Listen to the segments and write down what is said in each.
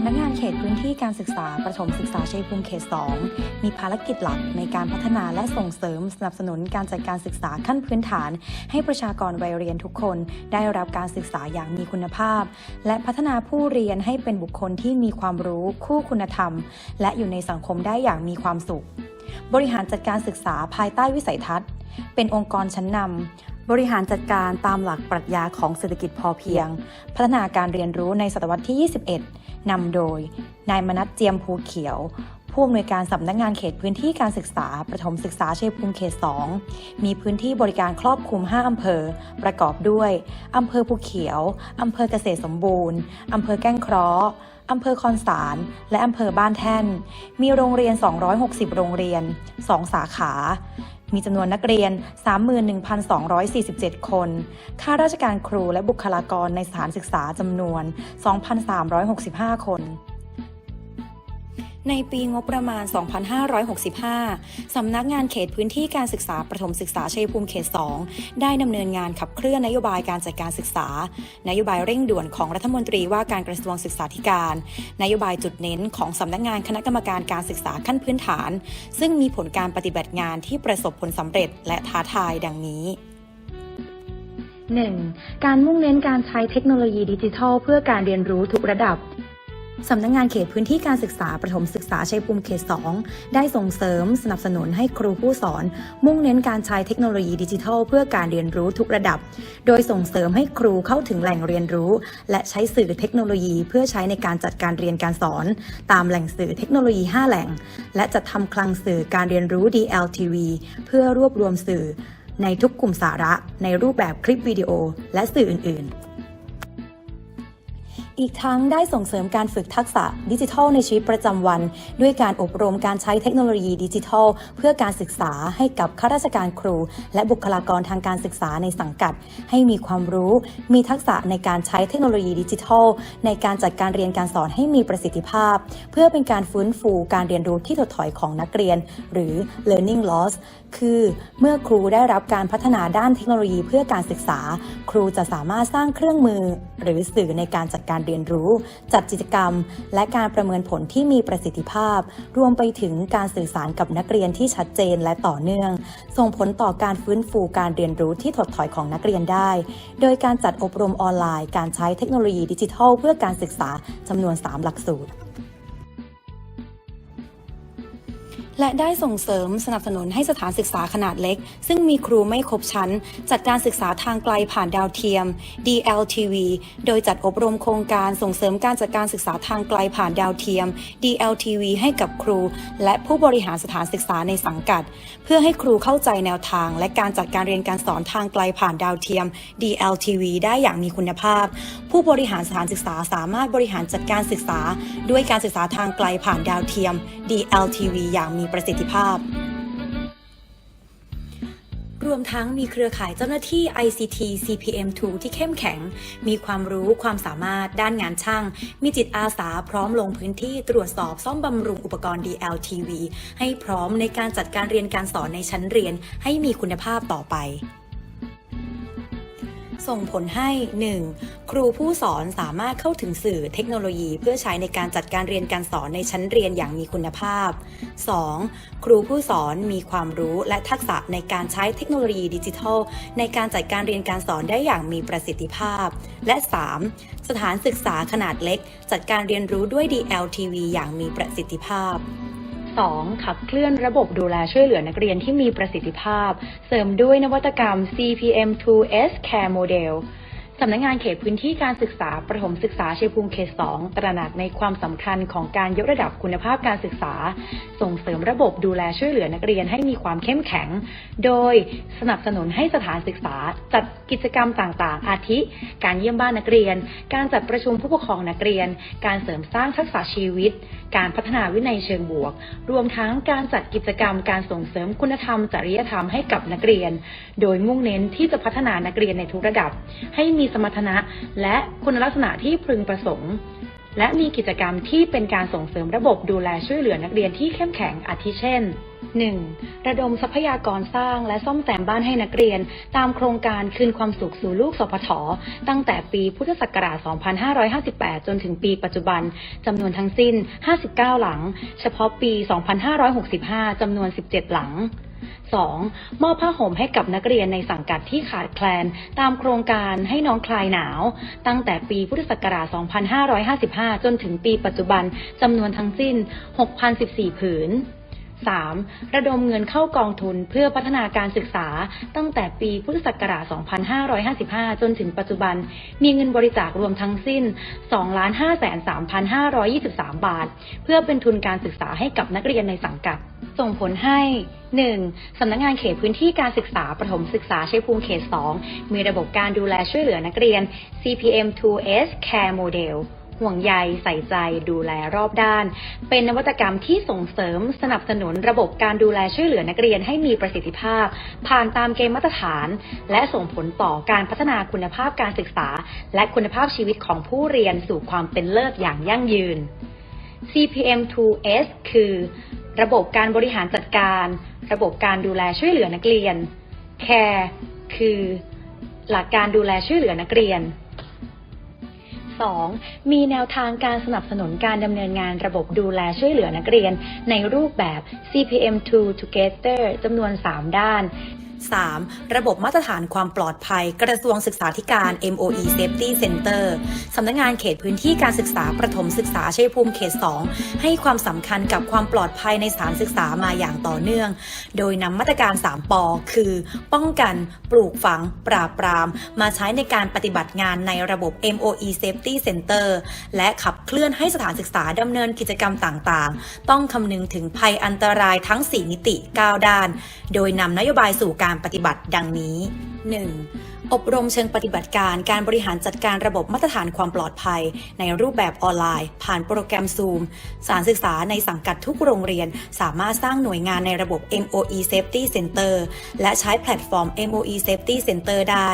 ำนักงานเขตพื้นที่การศึกษาประถมศึกษาชัยภูมิเขต 2 มีภารกิจหลักในการพัฒนาและส่งเสริมสนับสนุนการจัดการศึกษาขั้นพื้นฐาน ให้ประชากรวัยเรียนทุกคน ได้รับการศึกษาอย่างมีคุณภาพ และพัฒนาผู้เรียนให้เป็นบุคคลที่มีความรู้คู่คุณธรรม และอยู่ในสังคมได้อย่างมีความสุข บริหารจัดการศึกษาภายใต้วิสัยทัศน์ เป็นองค์กรชั้นนำ บริหารจัดการตามหลักปรัชญาของเศรษฐกิจพอเพียง พัฒนาการเรียนรู้ในศตวรรษที่ 21 นำโดย นายมนัสเจียมภูเขียว ผู้อำนวยการสำนักงานเขตพื้นที่การศึกษา ประถมศึกษาชัยภูมิเขต 2 มีพื้นที่บริการครอบคลุม 5 อำเภอ ประกอบด้วยอำเภอภูเขียวอำเภอเกษตรสมบูรณ์อำเภอแก้งเคราะห์อำเภอคอนสาร และอำเภอบ้านแท่น มีโรงเรียน 260 โรงเรียน 2 สาขา มีจำนวนนักเรียน 31,247 คน ข้าราชการครูและบุคลากรในสถานศึกษาจำนวน 2,365 คน ในปีงบประมาณ 2565 สำนักงานเขตพื้นที่การศึกษาประถมศึกษาชัยภูมิเขต 2 ได้ดำเนินงานขับเคลื่อนนโยบายการจัดการศึกษา นโยบายเร่งด่วนของรัฐมนตรีว่าการกระทรวงศึกษาธิการ นโยบายจุดเน้นของสำนักงานคณะกรรมการการศึกษาขั้นพื้นฐาน ซึ่งมีผลการปฏิบัติงานที่ประสบผลสำเร็จและท้าทายดังนี้ 1. การมุ่งเน้นการใช้เทคโนโลยีดิจิทัล เพื่อการเรียนรู้ทุกระดับ สำนักงานเขตพื้นที่การศึกษาประถมศึกษาชัยภูมิเขต 2 ได้ส่งเสริมสนับสนุนให้ครูผู้สอน มุ่งเน้นการใช้เทคโนโลยีดิจิทัล เพื่อการเรียนรู้ทุกระดับ โดยส่งเสริมให้ครูเข้าถึงแหล่งเรียนรู้ และใช้สื่อเทคโนโลยีเพื่อใช้ในการจัดการเรียนการสอน ตามแหล่งสื่อเทคโนโลยี 5 แหล่ง และจัดทำคลังสื่อการเรียนรู้ DLTV เพื่อรวบรวมสื่อ ในทุกกลุ่มสาระ ในรูปแบบคลิปวิดีโอ และสื่ออื่น ๆ อีกทั้งได้ส่งเสริมการฝึกทักษะดิจิทัลในชีวิตประจำวัน ด้วยการอบรมการใช้เทคโนโลยีดิจิทัล เพื่อการศึกษาให้กับข้าราชการครู และบุคลากรทางการศึกษาในสังกัด ให้มีความรู้ มีทักษะในการใช้เทคโนโลยีดิจิทัล ในการจัดการเรียนการสอนให้มีประสิทธิภาพ เพื่อเป็นการฟื้นฟูการเรียนรู้ที่ถดถอยของนักเรียน หรือ learning loss คือเมื่อครูได้รับการพัฒนาด้านเทคโนโลยีเพื่อการศึกษา ครูจะสามารถสร้างเครื่องมือ หรือสื่อในการจัดการเรียนรู้ จัดกิจกรรม และการประเมินผลที่มีประสิทธิภาพ รวมไปถึงการสื่อสารกับนักเรียนที่ชัดเจนและต่อเนื่อง ส่งผลต่อการฟื้นฟูการเรียนรู้ที่ถดถอยของนักเรียนได้ โดยการจัดอบรมออนไลน์ การใช้เทคโนโลยีดิจิทัล เพื่อการศึกษาจำนวน 3 หลักสูตร และได้ส่งเสริมสนับสนุนให้สถานศึกษาขนาดเล็ก ซึ่งมีครูไม่ครบชั้น จัดการศึกษาทางไกลผ่านดาวเทียม DLTV โดยจัดอบรมโครงการส่งเสริมการจัดการศึกษาทางไกลผ่านดาวเทียม DLTV ให้กับครู และผู้บริหารสถานศึกษาในสังกัด เพื่อให้ครูเข้าใจแนวทาง และการจัดการเรียนการสอนทางไกลผ่านดาวเทียม DLTV ได้อย่างมีคุณภาพ ผู้บริหารสถานศึกษาสามารถบริหารจัดการศึกษา ด้วยการศึกษาทางไกลผ่านดาวเทียม DLTV อย่างมีประสิทธิภาพ รวมทั้งมีเครือข่ายเจ้าหน้าที่ ICT CPM2 ที่เข้มแข็ง มีความรู้ความสามารถด้านงานช่าง มีจิตอาสาพร้อมลงพื้นที่ตรวจสอบซ่อมบำรุงอุปกรณ์ DLTV ให้พร้อมในการจัดการเรียนการสอนในชั้นเรียนให้มีคุณภาพต่อไป ส่งผลให้ 1. ครูผู้สอนสามารถเข้าถึงสื่อเทคโนโลยี เพื่อใช้ในการจัดการเรียนการสอนในชั้นเรียนอย่างมีคุณภาพ 2. ครูผู้สอนมีความรู้และทักษะในการใช้เทคโนโลยีดิจิทัล ในการจัดการเรียนการสอนได้อย่างมีประสิทธิภาพ และ 3. สถานศึกษาขนาดเล็ก จัดการเรียนรู้ด้วย DLTV อย่างมีประสิทธิภาพ 2. ขับเคลื่อนระบบดูแลช่วยเหลือนักเรียนที่มีประสิทธิภาพ เสริมด้วยนวัตกรรม CPM2S Care Model สำนักงานเขตพื้นที่การศึกษาประถมศึกษาเชัยงภูมิเขต 2 ตระหนักในความสำคัญของการยกระดับคุณภาพการศึกษา ส่งเสริมระบบดูแลช่วยเหลือนักเรียนให้มีความเข้มแข็ง โดยสนับสนุนให้สถานศึกษา จัดกิจกรรมต่างๆ อาทิ การเยี่ยมบ้านนักเรียน การจัดประชุมผู้ปกครองนักเรียน การเสริมสร้างทักษะชีวิต การพัฒนาวินัยเชิงบวก รวมทั้งการจัดกิจกรรม การส่งเสริมคุณธรรม จริยธรรมให้กับนักเรียน โดยมุ่งเน้นที่จะพัฒนานักเรียนในทุกระดับ ให้มีสมรรถนะ และคุณลักษณะที่พึงประสงค์ และมีกิจกรรมที่เป็นการส่งเสริมระบบดูแลช่วยเหลือนักเรียนที่เข้มแข็งอาทิเช่น 1. ระดมทรัพยากรสร้างและซ่อมแซมบ้านให้นักเรียน ตามโครงการคืนความสุขสู่ลูกสพทตั้งแต่ปีพุทธศักราช 2558 จนถึงปีปัจจุบันจำนวนทั้งสิ้น 59 หลัง เฉพาะปี 2565 จำนวน 17 หลัง 2. มอบผ้าห่มให้กับนักเรียนในสังกัดที่ขาดแคลน ตามโครงการให้น้องคลายหนาว ตั้งแต่ปีพุทธศักราช 2555 จนถึงปีปัจจุบันจำนวนทั้งสิ้น 6,014 ผืน 3. ระดมเงินเข้ากองทุนเพื่อพัฒนาการศึกษา ตั้งแต่ปีพุทธศักราช 2555 จนถึงปัจจุบัน มีเงินบริจาครวมทั้งสิ้น 2,533,523 บาท เพื่อเป็นทุนการศึกษาให้กับนักเรียนในสังกัด ส่งผลให้ 1. สำนักงานเขตพื้นที่การศึกษาประถมศึกษาชัยภูมิเขต 2 มีระบบการดูแลช่วยเหลือนักเรียน CPM 2S Care Model ห่วงใยใส่ใจดูแลรอบด้าน เป็นนวัตกรรมที่ส่งเสริมสนับสนุนระบบการดูแลช่วยเหลือนักเรียนให้มีประสิทธิภาพ ผ่านตามเกณฑ์มาตรฐาน และส่งผลต่อการพัฒนาคุณภาพการศึกษา และคุณภาพชีวิตของผู้เรียนสู่ความเป็นเลิศอย่างยั่งยืน CPM2S คือ ระบบการบริหารจัดการ ระบบการดูแลช่วยเหลือนักเรียน Care คือ หลักการดูแลช่วยเหลือนักเรียน 2. มีแนวทางการสนับสนุนการดำเนินงานระบบดูแลช่วยเหลือนักเรียน ในรูปแบบ CPM2 Together จำนวน 3 ด้าน 3. ระบบมาตรฐานความปลอดภัย กระทรวงศึกษาธิการ MOE Safety Center สำนักงงานเขตพื้นที่การศึกษาประถมศึกษาชัยภูมิเขต 2 ให้ความสำคัญกับความปลอดภัยในสถานศึกษามาอย่างต่อเนื่อง โดยนำมาตรการ 3 ปอ คือ ป้องกัน ปลูกฝัง ปราบปราม มาใช้ในการปฏิบัติงานในระบบ MOE Safety Center และขับเคลื่อนให้สถานศึกษาดำเนินกิจกรรมต่างๆ ต้องคำนึงถึงภัยอันตรายทั้ง 4 มิติ 9 ด้าน โดยนำนโยบายสู่การปฏิบัติดังนี้ 1. อบรมเชิงปฏิบัติการการบริหารจัดการระบบมาตรฐานความปลอดภัย ในรูปแบบออนไลน์ ผ่านโปรแกรม Zoom สารศึกษาในสังกัดทุกโรงเรียน สามารถสร้างหน่วยงานในระบบ MOE Safety Center และใช้แพลตฟอร์ม MOE Safety Center ได้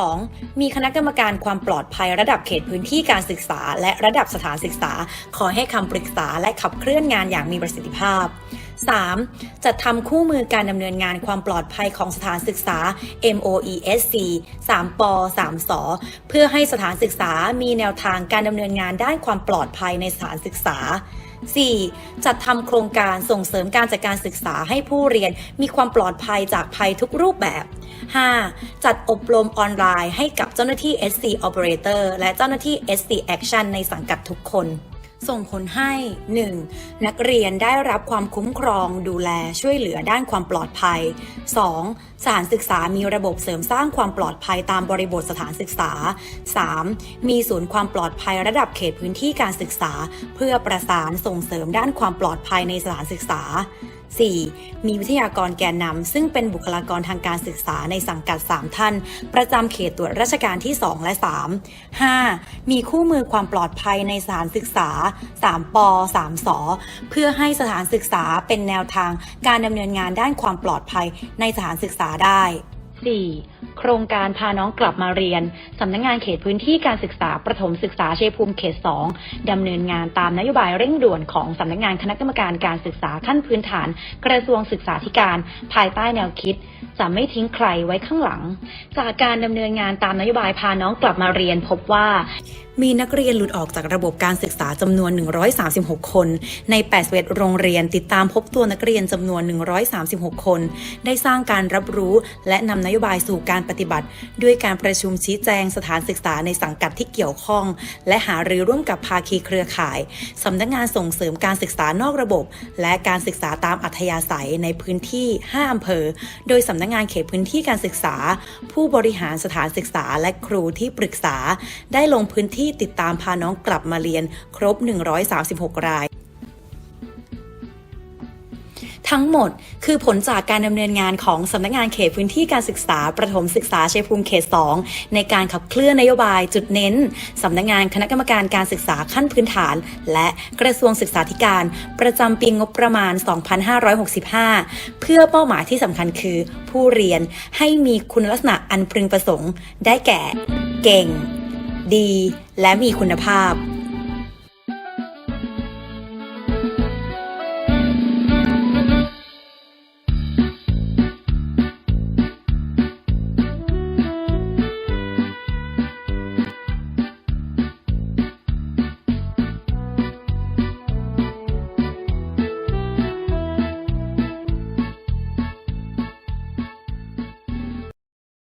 2. มีคณะกรรมการความปลอดภัยระดับเขตพื้นที่การศึกษา และระดับสถานศึกษา ขอให้คำปรึกษาและขับเคลื่อนงานอย่างมีประสิทธิภาพ 3. จัดทำคู่มือการดำเนินงานความปลอดภัยของสถานศึกษา MOESC 3ป3สเพื่อให้สถานศึกษามีแนวทางการดำเนินงานด้านความปลอดภัยในสถานศึกษา 4. จัดทำโครงการส่งเสริมการจัดการศึกษาให้ผู้เรียนมีความปลอดภัยจากภัยทุกรูปแบบ 5. จัดอบรมออนไลน์ให้กับเจ้าหน้าที่ SC Operator และเจ้าหน้าที่ SC Action ในสังกัดทุกคน ส่งผลให้ 1. นักเรียนได้รับความคุ้มครองดูแลช่วยเหลือด้านความปลอดภัย 2. สถานศึกษามีระบบเสริมสร้างความปลอดภัยตามบริบทสถานศึกษา 3. มีศูนย์ความปลอดภัยระดับเขตพื้นที่การศึกษา เพื่อประสานส่งเสริมด้านความปลอดภัยในสถานศึกษา 4. มีวิทยากรแกนนำซึ่งเป็นบุคลากรทางการศึกษาในสังกัด 3 ท่าน ประจำเขตตรวจราชการที่ 2 และ 3 5. มีคู่มือความปลอดภัยในสถานศึกษา 3 ป 3 ส เพื่อให้สถานศึกษาเป็นแนวทางการดำเนินงานด้านความปลอดภัยในสถานศึกษาได้ 4. โครงการพาน้องกลับมาเรียน สำนักงงานเขตพื้นที่การศึกษาประถมศึกษาเชัยภูมิเขต 2 ดำเนินงานตามนโยบายเร่งด่วนของสำนักงานคณะกรรมการการศึกษาขั้นพื้นฐาน กระทรวงศึกษาธิการ ภายใต้แนวคิด จะไม่ทิ้งใครไว้ข้างหลัง จากการดำเนินงานตามนโยบายพาน้องกลับมาเรียนพบว่า มีนักเรียนหลุดออกจากระบบการศึกษาจำนวน 136 คน ใน81โรงเรียนติดตามพบตัวนักเรียนจำนวน 136 คน ได้สร้างการรับรู้ และนำนโยบายสู่การปฏิบัติ ด้วยการประชุมชี้แจงสถานศึกษาในสังกัดที่เกี่ยวข้อง และหารือร่วมกับภาคีเครือข่ายสำนักงานส่งเสริมการศึกษานอกระบบ และการศึกษาตามอัธยาศัยในพื้นที่ 5อำเภอ โดยสำนักงานเขตพื้นที่การศึกษา ผู้บริหารสถานศึกษาและครูที่ปรึกษา ได้ลงพื้นที่ที่ติดตามพาน้องกลับมาเรียนครบ 136 รายทั้งหมดคือผลจากการดำเนินงานของสำนักงานเขตพื้นที่การศึกษา ประถมศึกษาชัยภูมิเขต 2 ในการขับเคลื่อนนโยบายจุดเน้นสำนักงานคณะกรรมการการศึกษาขั้นพื้นฐาน และกระทรวงศึกษาธิการ ประจำปีงบประมาณ 2565 เพื่อเป้าหมายที่สำคัญคือ ผู้เรียนให้มีคุณลักษณะอันพึงประสงค์ ได้แก่ เก่ง ดี และมีคุณภาพ